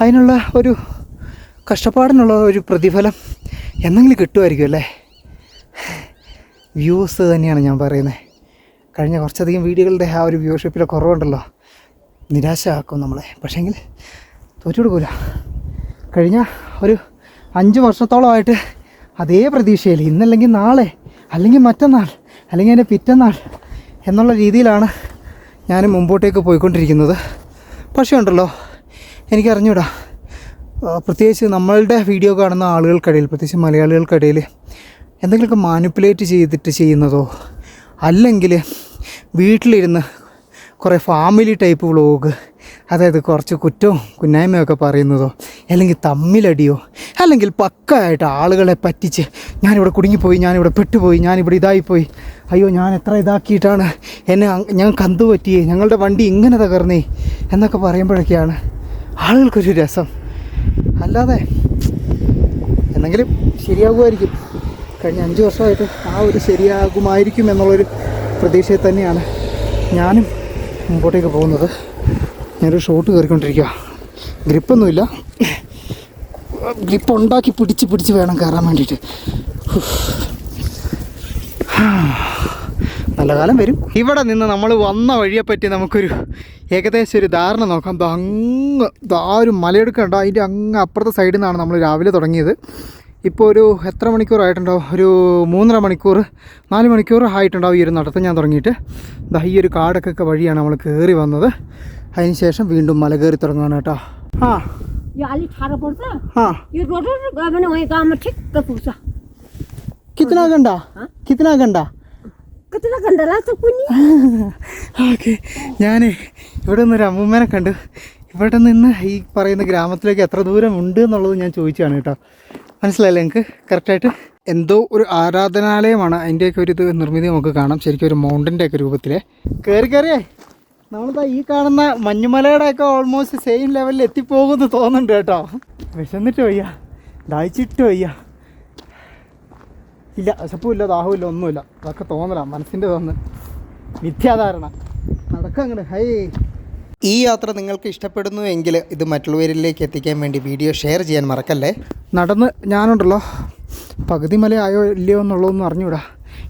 അതിനുള്ള ഒരു കഷ്ടപ്പാടിനുള്ള ഒരു പ്രതിഫലം എന്തെങ്കിലും കിട്ടുമായിരിക്കും അല്ലേ? വ്യൂസ് തന്നെയാണ് ഞാൻ പറയുന്നത് കഴിഞ്ഞ കുറച്ചധികം വീഡിയോകളുടെ ആ ഒരു വ്യൂഷിപ്പിലെ കുറവുണ്ടല്ലോ. നിരാശയാക്കും നമ്മളെ. പക്ഷേങ്കിൽ തോറ്റു കൊടുക്കൂല കഴിഞ്ഞ ഒരു അഞ്ച് വർഷത്തോളമായിട്ട് അതേ പ്രതീക്ഷയിൽ ഇന്നല്ലെങ്കിൽ നാളെ അല്ലെങ്കിൽ മറ്റന്നാൾ അല്ലെങ്കിൽ അതിന്റെ പിറ്റന്നാൾ എന്നുള്ള രീതിയിലാണ് ഞാൻ മുമ്പോട്ടേക്ക് പോയിക്കൊണ്ടിരിക്കുന്നത്. പക്ഷേ ഉണ്ടല്ലോ എനിക്കറിഞ്ഞൂടാ. പ്രത്യേകിച്ച് നമ്മളുടെ വീഡിയോ കാണുന്ന ആളുകൾക്കിടയിൽ പ്രത്യേകിച്ച് മലയാളികൾക്കിടയിൽ എന്തെങ്കിലുമൊക്കെ മാനിപ്പുലേറ്റ് ചെയ്തിട്ട് ചെയ്യുന്നതോ അല്ലെങ്കിൽ വീട്ടിലിരുന്ന് കുറേ ഫാമിലി ടൈപ്പ് വ്ളോഗ് അതായത് കുറച്ച് കുറ്റവും കുന്നായ്മയൊക്കെ പറയുന്നതോ അല്ലെങ്കിൽ തമ്മിലടിയോ അല്ലെങ്കിൽ പക്കായിട്ട് ആളുകളെ പറ്റിച്ച് ഞാനിവിടെ കുടുങ്ങിപ്പോയി ഞാനിവിടെ പെട്ടുപോയി ഞാനിവിടെ ഇതായിപ്പോയി. അയ്യോ ഞാൻ എത്ര ഇതാക്കിയിട്ടാണ് എന്നെ ഞാൻ അന്ത് പറ്റിയേ ഞങ്ങളുടെ വണ്ടി ഇങ്ങനെ തകർന്നേ എന്നൊക്കെ പറയുമ്പോഴൊക്കെയാണ് ആളുകൾക്കൊരു രസം. അല്ലാതെ എന്നെങ്കിലും ശരിയാകുമായിരിക്കും. കഴിഞ്ഞ അഞ്ച് വർഷമായിട്ട് ആ ഒരു ശരിയാകുമായിരിക്കും എന്നുള്ളൊരു പ്രതീക്ഷയിൽ തന്നെയാണ് ഞാനും മുമ്പോട്ടേക്ക് പോകുന്നത്. ഞാനൊരു ഷോട്ട് കയറിക്കൊണ്ടിരിക്കുക ഗ്രിപ്പൊന്നുമില്ല. ഗ്രിപ്പ് ഉണ്ടാക്കി പിടിച്ച് പിടിച്ച് വേണം കയറാൻ വേണ്ടിയിട്ട്. നല്ല കാലം വരും. ഇവിടെ നിന്ന് നമ്മൾ വന്ന വഴിയെപ്പറ്റി നമുക്കൊരു ഏകദേശം ഒരു ധാരണ നോക്കാം. അങ്ങ് ദാ ഒരു മലയെടുക്കണ്ട. അതിന്റെ അങ്ങ് അപ്പുറത്തെ സൈഡിൽ നിന്നാണ് നമ്മൾ രാവിലെ തുടങ്ങിയത്. ഇപ്പോൾ ഒരു എത്ര മണിക്കൂറായിട്ടുണ്ടാവും ഒരു മൂന്നര മണിക്കൂർ നാല് മണിക്കൂർ ആയിട്ടുണ്ടാവും ഈ ഒരു നടത്തം ഞാൻ തുടങ്ങിയിട്ട് ദാ ഈ ഒരു കാടൊക്കെ വഴിയാണ് നമ്മൾ കയറി വന്നത് അതിന് ശേഷം വീണ്ടും മല കയറി തുടങ്ങുകയാണ് കേട്ടോ ആ यो अलिक ठाडो पर्छ ആ यो रोड गयो भने वहीँ गाउँमा ठिक्क पुग्छ കിത്തന കണ്ട കിത്തന കണ്ട कतिवटा घन्टा लाग्छ कुनी ഓക്കെ ഞാൻ ഇവിടെ നിന്നൊരു അമ്മൂമ്മേനെ കണ്ടു ഇവിടെ നിന്ന് ഈ പറയുന്ന ഗ്രാമത്തിലേക്ക് എത്ര ദൂരം ഉണ്ട് എന്നുള്ളത് ഞാൻ ചോദിച്ചാണ് കേട്ടോ മനസ്സിലായില്ലേ നിങ്ങൾക്ക് കറക്റ്റായിട്ട്? എന്തോ ഒരു ആരാധനാലയമാണ് അതിന്റെയൊക്കെ ഒരു ഇത് നിർമ്മിതി നമുക്ക് കാണാം. ശരിക്കും ഒരു മൗണ്ടന്റെ ഒക്കെ രൂപത്തിൽ കയറി കയറിയേ നമ്മളിതാ ഈ കാണുന്ന മഞ്ഞുമലയുടെ ഒക്കെ ഓൾമോസ്റ്റ് സെയിം ലെവലിൽ എത്തിപ്പോകുമെന്ന് തോന്നുന്നുണ്ട് കേട്ടോ. വിശന്നിട്ട് വയ്യ. ദാഹിച്ചിട്ട് വയ്യ. ഇല്ല വിശപ്പുമില്ല ദാഹമില്ല ഒന്നുമില്ല. അതൊക്കെ തോന്നല. മനസ്സിന്റെ തോന്നൽ. മിഥ്യാധാരണ. നടക്കങ്ങട് ഹൈ ഈ യാത്ര നിങ്ങൾക്ക് ഇഷ്ടപ്പെടുന്നു എങ്കിൽ ഇത് മറ്റുള്ളവരിലേക്ക് എത്തിക്കാൻ വേണ്ടി വീഡിയോ ഷെയർ ചെയ്യാൻ മറക്കല്ലേ? നടന്ന് ഞാനുണ്ടല്ലോ. പകുതി മലയായോ ഇല്ലയോ എന്നുള്ളതൊന്നും അറിഞ്ഞൂടാ.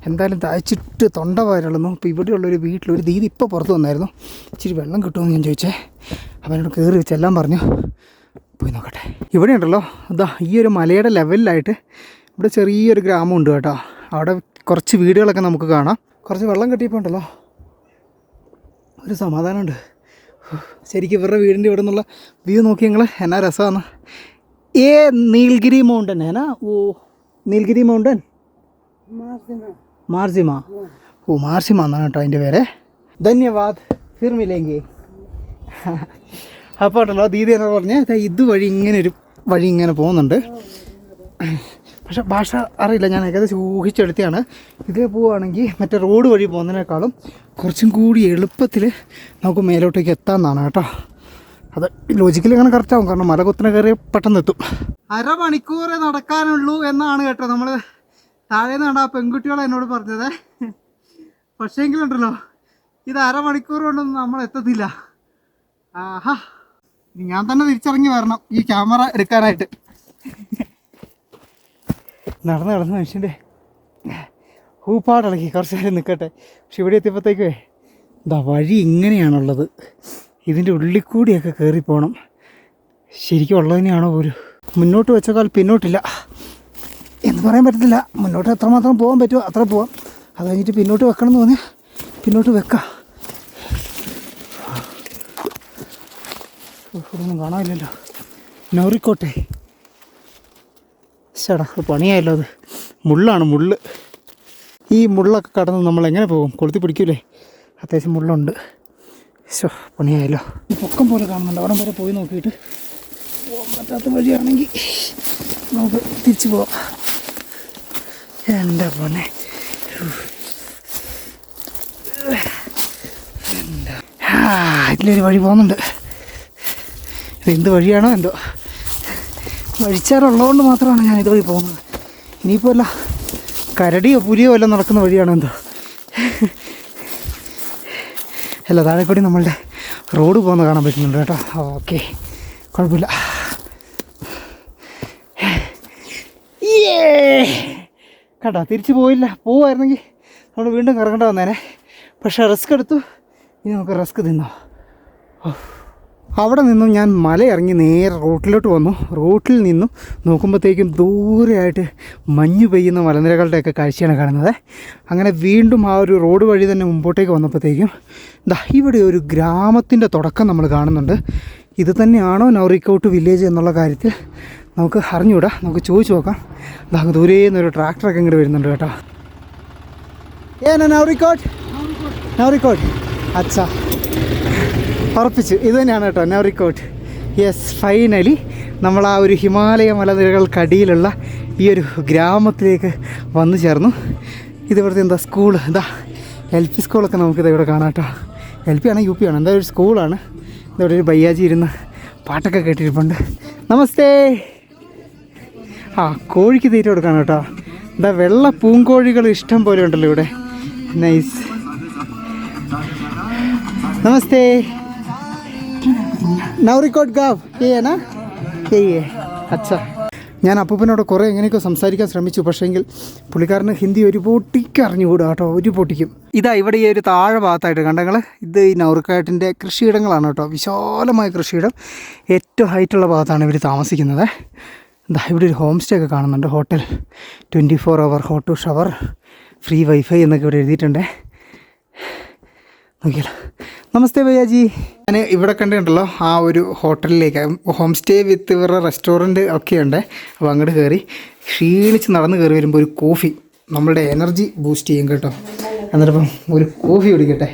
എന്തായാലും തയ്ച്ചിട്ട് തൊണ്ട വരളുന്നു അപ്പോൾ ഇവിടെയുള്ളൊരു വീട്ടിലൊരു ദീദി ഇപ്പോൾ പുറത്ത് വന്നായിരുന്നു. ഇച്ചിരി വെള്ളം കിട്ടുമെന്ന് ഞാൻ ചോദിച്ചേ. അവനോട് കയറി വെച്ചെല്ലാം പറഞ്ഞു. പോയി നോക്കട്ടെ. ഇവിടെ ഉണ്ടല്ലോ. അതാ ഈ ഒരു മലയുടെ ലെവലിലായിട്ട് ഇവിടെ ചെറിയൊരു ഗ്രാമമുണ്ട് കേട്ടോ. അവിടെ കുറച്ച് വീടുകളൊക്കെ നമുക്ക് കാണാം. കുറച്ച് വെള്ളം കിട്ടിയപ്പോൾ ഉണ്ടല്ലോ. ഒരു സമാധാനമുണ്ട്. ശരിക്കും ഇവരുടെ വീടിന്റെ ഇവിടെ നിന്നുള്ള വ്യൂ നോക്കി ഞങ്ങൾ എന്നാ രസമാണ്. ഏ നീൽഗിരി മൗണ്ടൻ ഏനാ ഓ നീൽഗിരി മൗണ്ടൻ മാർസിമ ഓ മാർസിമ എന്നാണ് കേട്ടോ അതിന്റെ പേര്. ധന്യവാദ്. ഫിർമില്ലെങ്കിൽ അപ്പോൾ ഉണ്ടല്ലോ ദീദി എന്നാ പറഞ്ഞ ഇതുവഴി ഇങ്ങനെ ഒരു വഴി ഇങ്ങനെ പോകുന്നുണ്ട്. പക്ഷെ ഭാഷ അറിയില്ല. ഞാൻ ഏകദേശം ഊഹിച്ചെടുത്തിയാണ് ഇതിൽ പോവുകയാണെങ്കിൽ മറ്റേ റോഡ് വഴി പോകുന്നതിനേക്കാളും കുറച്ചും കൂടി എളുപ്പത്തിൽ നമുക്ക് മേലോട്ടേക്ക് എത്താമെന്നാണ് കേട്ടോ. അത് ലോജിക്കലി അങ്ങനെ കറക്റ്റ് ആവും. കാരണം മലകുത്തിനെ കയറി പെട്ടെന്ന് എത്തും. അരമണിക്കൂറേ നടക്കാനുള്ളൂ എന്നാണ് കേട്ടോ നമ്മൾ താഴെ നിന്നാണ് ആ പെൺകുട്ടികൾ എന്നോട് പറഞ്ഞത്. പക്ഷേങ്കിലുണ്ടല്ലോ ഇത് അരമണിക്കൂർ കൊണ്ടൊന്നും നമ്മൾ എത്തത്തില്ല. ആഹാ. ഞാൻ തന്നെ തിരിച്ചിറങ്ങി വരണം. ഈ ക്യാമറ എടുക്കാനായിട്ട്. നടന്ന് നടന്ന് മനുഷ്യന്റെ ഹൂപ്പാടിളക്കി കുറച്ച് നേരം നിൽക്കട്ടെ പക്ഷെ ഇവിടെ എത്തിയപ്പോഴത്തേക്കേ ഇതാ വഴി ഇങ്ങനെയാണുള്ളത്. ഇതിന്റെ ഉള്ളിൽ കൂടിയൊക്കെ കയറിപ്പോകണം ശരിക്കും ഉള്ളത് തന്നെയാണോ ഒരു മുന്നോട്ട് വെച്ചേക്കാൾ പിന്നോട്ടില്ല. എന്ന് പറയാൻ പറ്റത്തില്ല. മുന്നോട്ട് എത്രമാത്രം പോകാൻ പറ്റുമോ അത്ര പോവാം. അത് കഴിഞ്ഞിട്ട് പിന്നോട്ട് വെക്കണം എന്ന് തോന്നിയാൽ പിന്നോട്ട് വെക്കാം. ഒന്നും കാണാനില്ലല്ലോ. നോറിക്കോട്ടെ. ചേടാ അത് പണിയായല്ലോ അത് മുള്ളാണ് മുള്ള്. ഈ മുള്ളൊക്കെ കടന്ന് നമ്മൾ എങ്ങനെ പോകും? കൊളുത്തി പിടിക്കൂലേ? അത്യാവശ്യം മുള്ളുണ്ട്. ശോ പണിയായല്ലോ. പൊക്കം പോലെ കാണുന്നുണ്ട്. അവിടം വരെ പോയി നോക്കിയിട്ട് പോകാൻ പറ്റാത്ത വഴിയാണെങ്കിൽ നമുക്ക് തിരിച്ചു പോവാം. എന്റെ പൊന്നെ. ഇതിലൊരു വഴി പോകുന്നുണ്ട്. ഇത് എന്ത് വഴിയാണോ എന്തോ. വഴിച്ചാറുള്ളതുകൊണ്ട് മാത്രമാണ് ഞാൻ ഇതുവഴി പോകുന്നത്. ഇനിയിപ്പോൾ അല്ല കരടിയോ പുലിയോ എല്ലാം നടക്കുന്ന വഴിയാണ് എന്തോ? അല്ല താഴെ കൂടി നമ്മളുടെ റോഡ് പോകുന്ന കാണാൻ പറ്റുന്നുണ്ട് കേട്ടോ. ഓക്കെ. കുഴപ്പമില്ല! കേട്ടോ തിരിച്ചു പോയില്ല. പോവായിരുന്നെങ്കിൽ നമ്മൾ വീണ്ടും കറങ്ങേണ്ട വന്നേനെ. പക്ഷേ റിസ്ക് എടുത്തു. ഇനി നമുക്ക് റിസ്ക് തിന്നോ. അവിടെ നിന്നും ഞാൻ മലയിറങ്ങി നേരെ റോട്ടിലോട്ട് വന്നു. റോട്ടിൽ നിന്നും നോക്കുമ്പോഴത്തേക്കും ദൂരെയായിട്ട് മഞ്ഞ് പെയ്യുന്ന മലനിരകളുടെയൊക്കെ കാഴ്ചയാണ് കാണുന്നത്. അങ്ങനെ വീണ്ടും ആ ഒരു റോഡ് വഴി തന്നെ മുമ്പോട്ടേക്ക് വന്നപ്പോഴത്തേക്കും ദാ ഇവിടെ ഒരു ഗ്രാമത്തിന്റെ തുടക്കം നമ്മൾ കാണുന്നുണ്ട്. ഇത് തന്നെയാണോ നൗറിക്കൗട്ട് വില്ലേജ് എന്നുള്ള കാര്യത്തിൽ? നമുക്ക് അറിഞ്ഞുവിടാം നമുക്ക് ചോദിച്ചു നോക്കാം. ദാ ദൂരെ നിന്നൊരു ട്രാക്ടറൊക്കെ ഇങ്ങോട്ട് വരുന്നുണ്ട് കേട്ടോ. ഏനാ നൗറിക്കോട്ട്? നൗറിക്കോട്ട്. അച്ഛാ. ഉറപ്പിച്ചു. ഇത് തന്നെയാണ് കേട്ടോ നവറിക്കോട്ട് യെസ് ഫൈനലി നമ്മൾ ആ ഒരു ഹിമാലയ മലനിരകൾക്കടിയിലുള്ള ഈ ഒരു ഗ്രാമത്തിലേക്ക് വന്നു ചേർന്നു. ഇതിവിടുത്തെ എന്താ സ്കൂൾ എന്താ എൽ പി സ്കൂളൊക്കെ നമുക്കിത് ഇവിടെ കാണാം കേട്ടോ. എൽ പി ആണ് യു പി ആണ്? എന്താ ഒരു സ്കൂളാണ് ഇവിടെ ഒരു ബയ്യാജി ഇരുന്ന് പാട്ടൊക്കെ കേട്ടിരിപ്പുണ്ട്. നമസ്തേ. ആ കോഴിക്ക് തീറ്റ കൊടുക്കണം കേട്ടോ. എന്താ വെള്ള പൂങ്കോഴികൾ ഇഷ്ടം പോലെ ഉണ്ടല്ലോ ഇവിടെ. നൈസ് നമസ്തേ. നൗറിക്കോട്ട് ഗാവ് ഏയനാ ना അച്ഛ ഞാൻ അപ്പൂപ്പനോട് കുറേ എങ്ങനെയൊക്കെ സംസാരിക്കാൻ ശ്രമിച്ചു. പക്ഷേങ്കിൽ പുള്ളിക്കാരന് ഹിന്ദി ഒരു പൊട്ടിക്ക് അറിഞ്ഞുകൂടാ കേട്ടോ. ഒരു പൊട്ടിക്കും. ഇതാ ഇവിടെ ഈ ഒരു താഴെ ഭാഗത്തായിട്ട് കണ്ടങ്ങൾ ഇത് ഈ നൗറിക്കാട്ടിന്റെ കൃഷിയിടങ്ങളാണ് കേട്ടോ. വിശാലമായ കൃഷിയിടം. ഏറ്റവും ഹൈറ്റുള്ള ഭാഗത്താണ് ഇവർ താമസിക്കുന്നത്. എന്താ ഇവിടെ ഒരു ഹോം സ്റ്റേ ഒക്കെ കാണുന്നുണ്ട്. Hotel. Twenty four hour hot shower. Free wifi എന്നൊക്കെ ഇവിടെ എഴുതിയിട്ടുണ്ട്. നോക്കിയാലോ നമസ്തേ ഭയ്യാജി ഞാൻ ഇവിടെ കണ്ടിട്ടുണ്ടല്ലോ ആ ഒരു ഹോട്ടലിലേക്ക് ഹോം സ്റ്റേ വിത്ത് ഇവരുടെ റെസ്റ്റോറൻറ്റ് ഒക്കെ ഉണ്ട് അപ്പോൾ അങ്ങോട്ട് കയറി ക്ഷീണിച്ച് നടന്ന് കയറി വരുമ്പോൾ ഒരു കോഫി നമ്മളുടെ എനർജി ബൂസ്റ്റ് ചെയ്യും കേട്ടോ എന്നിട്ടിപ്പം ഒരു കോഫി കുടിക്കട്ടെ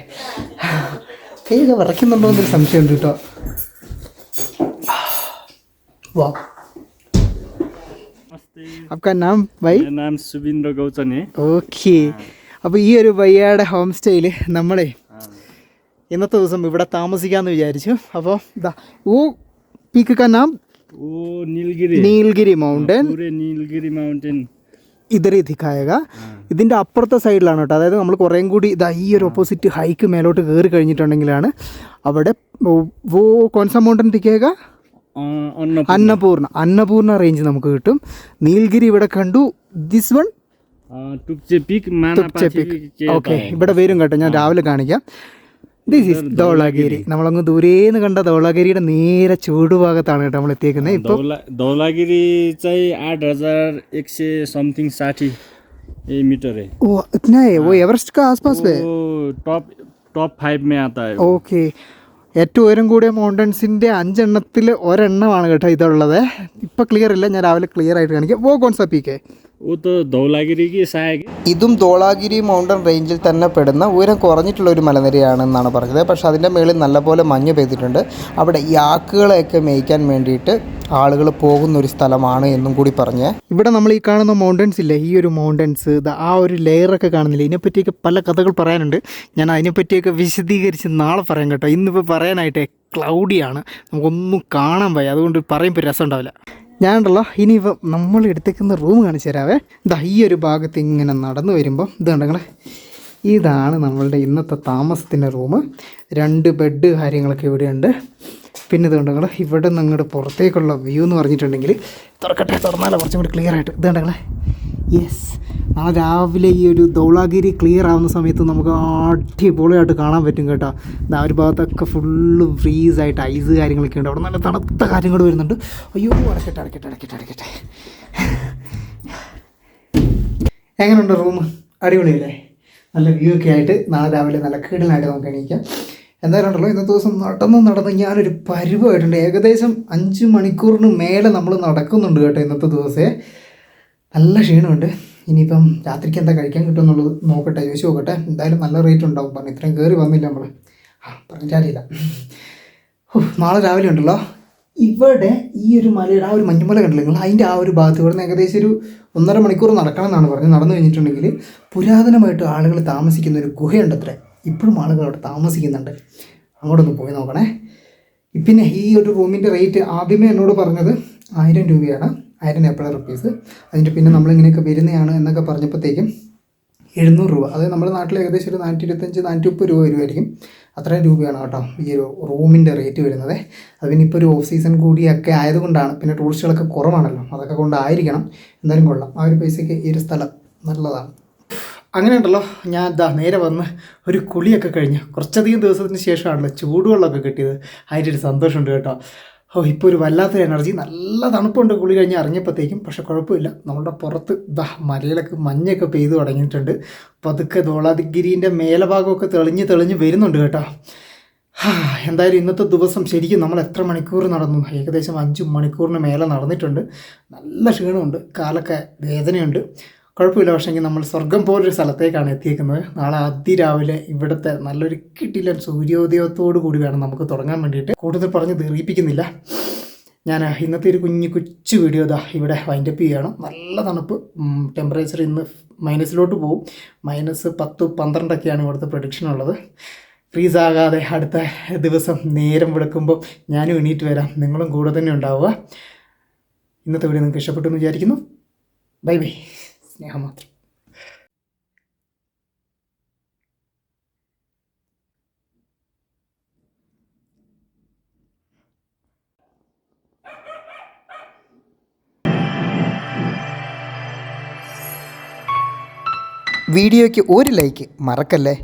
കൈയൊക്കെ വിറയ്ക്കുന്നുണ്ടോ എന്നൊരു സംശയമുണ്ട് കേട്ടോ വാ आपका नाम भाई मेरा नाम सुबिन्द्र गौचन है ഓക്കെ അപ്പോൾ ഈ ഒരു വയ്യയുടെ ഹോം സ്റ്റേയിൽ നമ്മളെ ഇന്നത്തെ ദിവസം ഇവിടെ താമസിക്കാന്ന് വിചാരിച്ചു. അപ്പോൾ ഊ പീക്ക് കന്നാം നീൽഗിരി. മൗണ്ടൻ നീൽഗിരി മൗണ്ടൻ ഇതറി ദിക്കായക ഇതിന്റെ അപ്പുറത്തെ സൈഡിലാണ് കേട്ടോ. അതായത് നമ്മൾ കുറേം കൂടി ഇതാ ഈ ഒരു ഓപ്പോസിറ്റ് ഹൈക്ക് മേലോട്ട് കയറി കഴിഞ്ഞിട്ടുണ്ടെങ്കിലാണ് അവിടെ വോ കോൺസ മൗണ്ടൻ തിക്കേക അന്നപൂർണ. അന്നപൂർണ. റേഞ്ച് നമുക്ക് കിട്ടും. നീൽഗിരി ഇവിടെ കണ്ടു. ദിസ് വൺ ഓക്കെ ഇവിടെ വരും കേട്ടോ. ഞാൻ രാവിലെ കാണിക്കാം. ദിസ് ഈസ് ധോളാഗിരി നമ്മളങ്ങ് ദൂരേന്ന് കണ്ട ധോളാഗിരിയുടെ നേരെ ചൂടുഭാഗത്താണ് കേട്ടോ നമ്മൾ എത്തിയേക്കുന്നത് ഇപ്പോൾ धौला धौलागिरी चाहिँ आठ हजार एक सय समथिङ साठी ए मिटर है ഓ इतना है वो एवरेस्ट का आसपास है वो टॉप टॉप फाइव में आता है ഓക്കെ ഏറ്റവും ഉയരം കൂടിയ മൗണ്ടൻസിൻ്റെ അഞ്ചെണ്ണത്തിൽ ഒരെണ്ണമാണ് കേട്ടോ ഇതുള്ളത് ഇപ്പം ക്ലിയർ ഇല്ല ഞാൻ രാവിലെ ക്ലിയർ ആയിട്ട് കാണിക്കാം ഓ കോൺസാ പീക്കേ ഇതും ധോളാഗിരി മൗണ്ടൻ റേഞ്ചിൽ തന്നെ പെടുന്ന ഉയരം കുറഞ്ഞിട്ടുള്ള ഒരു മലനിരയാണെന്നാണ് പറഞ്ഞത്. പക്ഷെ അതിന്റെ മേളിൽ നല്ലപോലെ മഞ്ഞ് പെയ്തിട്ടുണ്ട്. അവിടെ യാക്കുകളെയൊക്കെ മേയ്ക്കാൻ വേണ്ടിയിട്ട് ആളുകൾ പോകുന്ന ഒരു സ്ഥലമാണ് എന്നും കൂടി പറഞ്ഞ്. ഇവിടെ നമ്മൾ ഈ കാണുന്ന മൗണ്ടൻസ് ഇല്ലേ? ഈ ഒരു മൗണ്ടൻസ് ആ ഒരു ലെയറൊക്കെ കാണുന്നില്ല? ഇതിനെപ്പറ്റിയൊക്കെ പല കഥകൾ പറയാനുണ്ട്. ഞാൻ അതിനെപ്പറ്റിയൊക്കെ വിശദീകരിച്ച് നാളെ പറയാം കേട്ടോ. ഇന്നിപ്പോൾ പറയാനായിട്ട് ക്ലൗഡിയാണ് നമുക്കൊന്നും കാണാൻ വയ്യ. അതുകൊണ്ട് പറയുമ്പോൾ രസം ഉണ്ടാവില്ല. ഞാനുണ്ടല്ലോ ഇനി ഇപ്പം നമ്മൾ എടുത്തേക്കുന്ന റൂം കാണിച്ചു തരാവേ. ഇതാ ഈ ഒരു ഭാഗത്ത് ഇങ്ങനെ നടന്നു വരുമ്പോൾ ഇതുണ്ടെങ്കിൽ ഇതാണ് നമ്മളുടെ ഇന്നത്തെ താമസത്തിന്റെ റൂം രണ്ട് ബെഡ് കാര്യങ്ങളൊക്കെ ഇവിടെയുണ്ട്. പിന്നെ ഇതുണ്ടെങ്കിൽ ഇവിടെ നിന്ന് അങ്ങോട്ട് പുറത്തേക്കുള്ള വ്യൂ എന്ന് പറഞ്ഞിട്ടുണ്ടെങ്കിൽ തുറക്കട്ടെ തുറന്നാലോ കുറച്ചും കൂടി ക്ലിയർ ആയിട്ട്. ഇതുണ്ടെങ്കിൽ യെസ് നാളെ രാവിലെ ഈ ഒരു ധൗളാഗിരി ക്ലിയർ ആവുന്ന സമയത്ത് നമുക്ക് അടിപൊളിയായിട്ട് കാണാൻ പറ്റും കേട്ടോ. ആ ഒരു ഭാഗത്തൊക്കെ ഫുള്ള് ഫ്രീസായിട്ട് ഐസ് കാര്യങ്ങളൊക്കെ ഉണ്ട്. അവിടെ നല്ല തണുത്ത കാര്യങ്ങൾ വരുന്നുണ്ട്. അയ്യോ അടക്കട്ടെ അടക്കട്ടെ അടക്കട്ടെ അടക്കട്ടെ. എങ്ങനെയുണ്ട് റൂം അടിപൊളിയല്ലേ? നല്ല വ്യൂ ഒക്കെ ആയിട്ട് നാളെ രാവിലെ നല്ല കീടലായിട്ട് നമുക്ക് എണീക്കാം. എന്തായാലും ഉണ്ടല്ലോ ഇന്നത്തെ ദിവസം നടന്ന് നടന്ന് ഞാനൊരു പരുവമായിട്ടുണ്ട്. ഏകദേശം അഞ്ച് മണിക്കൂറിന് മേലെ നമ്മൾ നടക്കുന്നുണ്ട് കേട്ടോ ഇന്നത്തെ ദിവസേ. നല്ല ക്ഷീണമുണ്ട്. ഇനിയിപ്പം രാത്രിക്ക് എന്താ കഴിക്കാൻ കിട്ടുമെന്നുള്ളത് നോക്കട്ടെ ചോദിച്ചു നോക്കട്ടെ. എന്തായാലും നല്ല റേറ്റ് ഉണ്ടാവും. പറഞ്ഞു ഇത്രയും കയറി വന്നില്ല നമ്മൾ ആ പറഞ്ഞാലില്ല നാളെ രാവിലെ ഉണ്ടല്ലോ. ഇവിടെ ഈ ഒരു മലയുടെ ആ ഒരു മഞ്ഞുമല കണ്ടില്ല നിങ്ങൾ? അതിന്റെ ആ ഒരു ഭാഗത്ത് ഇവിടെ നിന്ന് ഏകദേശം ഒരു ഒന്നര മണിക്കൂർ നടക്കണം എന്നാണ് പറഞ്ഞത് നടന്നു കഴിഞ്ഞിട്ടുണ്ടെങ്കിൽ പുരാതനമായിട്ട് ആളുകൾ താമസിക്കുന്ന ഒരു ഗുഹയുണ്ട് അത്ര ഇപ്പോഴും ആളുകൾ അവിടെ താമസിക്കുന്നുണ്ട്. അങ്ങോട്ടൊന്ന് പോയി നോക്കണേ. പിന്നെ ഈ ഒരു റൂമിന്റെ റേറ്റ് ആദ്യമേ എന്നോട് പറഞ്ഞത് ആയിരം രൂപയാണ്. ആയിരം നേപ്പാൾ റുപ്പീസ് അതിന്റെ പിന്നെ നമ്മളിങ്ങനെയൊക്കെ വരുന്നതാണ് എന്നൊക്കെ പറഞ്ഞപ്പോഴത്തേക്കും എഴുന്നൂറ് രൂപ. അതായത് നമ്മുടെ നാട്ടിൽ ഏകദേശം ഒരു നാനൂറ്റി ഇരുപത്തഞ്ച് നാനൂറ്റി മുപ്പത് രൂപ വരുമായിരിക്കും. അത്രയും രൂപയാണ് കേട്ടോ ഈ ഒരു റൂമിന്റെ റേറ്റ് വരുന്നത്. അത് പിന്നെ ഇപ്പോൾ ഒരു ഓഫ് സീസൺ കൂടിയൊക്കെ ആയതുകൊണ്ടാണ് പിന്നെ ടൂറിസ്റ്റുകളൊക്കെ കുറവാണല്ലോ. അതൊക്കെ കൊണ്ടായിരിക്കണം എന്തായാലും കൊള്ളാം. ആ ഒരു പൈസയ്ക്ക് ഈ ഒരു സ്ഥലം നല്ലതാണ്. അങ്ങനെ ഉണ്ടല്ലോ. ഞാൻ ഇതാ നേരെ വന്ന് ഒരു കുളിയൊക്കെ കഴിഞ്ഞ് കുറച്ചധികം ദിവസത്തിന് ശേഷമാണല്ലോ ചൂടുവെള്ളമൊക്കെ കിട്ടിയത്. അതിന്റെ ഒരു സന്തോഷമുണ്ട് കേട്ടോ. ഓ ഇപ്പോൾ ഒരു വല്ലാത്തൊരു എനർജി നല്ല തണുപ്പുണ്ട് കുളി കഴിഞ്ഞ് ഇറങ്ങിയപ്പോഴത്തേക്കും പക്ഷെ കുഴപ്പമില്ല. നമ്മുടെ പുറത്ത് ദാ മലയിലൊക്കെ മഞ്ഞൊക്കെ പെയ്തു തുടങ്ങിയിട്ടുണ്ട്. പതുക്കെ ധോളാദിഗിരിന്റെ മേലഭാഗമൊക്കെ തെളിഞ്ഞ് തെളിഞ്ഞ് വരുന്നുണ്ട് കേട്ടോ. എന്തായാലും ഇന്നത്തെ ദിവസം ശരിക്കും നമ്മൾ എത്ര മണിക്കൂർ നടന്നു? ഏകദേശം അഞ്ച് മണിക്കൂറിന് മേലെ നടന്നിട്ടുണ്ട്. നല്ല ക്ഷീണമുണ്ട്. കാലൊക്കെ വേദനയുണ്ട്. കുഴപ്പമില്ല. പക്ഷേങ്കിൽ നമ്മൾ സ്വർഗം പോലൊരു സ്ഥലത്തേക്കാണ് എത്തിയേക്കുന്നത്. നാളെ അതിരാവിലെ ഇവിടുത്തെ നല്ലൊരു കിട്ടില്ല സൂര്യോദയത്തോടു കൂടി വേണം നമുക്ക് തുടങ്ങാൻ വേണ്ടിയിട്ട്. കൂടുതൽ പറഞ്ഞ് ദീർഘിപ്പിക്കുന്നില്ല. ഞാൻ ഇന്നത്തെ ഒരു കുഞ്ഞു കൊച്ചു വീഡിയോ ഇതാ ഇവിടെ വൈൻഡപ്പ് ചെയ്യുകയാണ്. നല്ല തണുപ്പ്. ടെമ്പറേച്ചർ ഇന്ന് മൈനസിലോട്ട് പോകും മൈനസ് പത്ത് പന്ത്രണ്ടൊക്കെയാണ് ഇവിടുത്തെ പ്രൊഡിക്ഷൻ ഉള്ളത്. ഫ്രീസ് ആകാതെ അടുത്ത ദിവസം നേരം വെളുക്കുമ്പോൾ ഞാനും എണീറ്റ് വരാം. നിങ്ങളും കൂടെ തന്നെ ഉണ്ടാവുക. ഇന്നത്തെ വീഡിയോ നിങ്ങൾക്ക് ഇഷ്ടപ്പെട്ടു എന്ന് വിചാരിക്കുന്നു. ബൈ ബൈ സ്നേഹം മാത്രം വീഡിയോയ്ക്ക് ഒരു ലൈക്ക് മറക്കല്ലേ?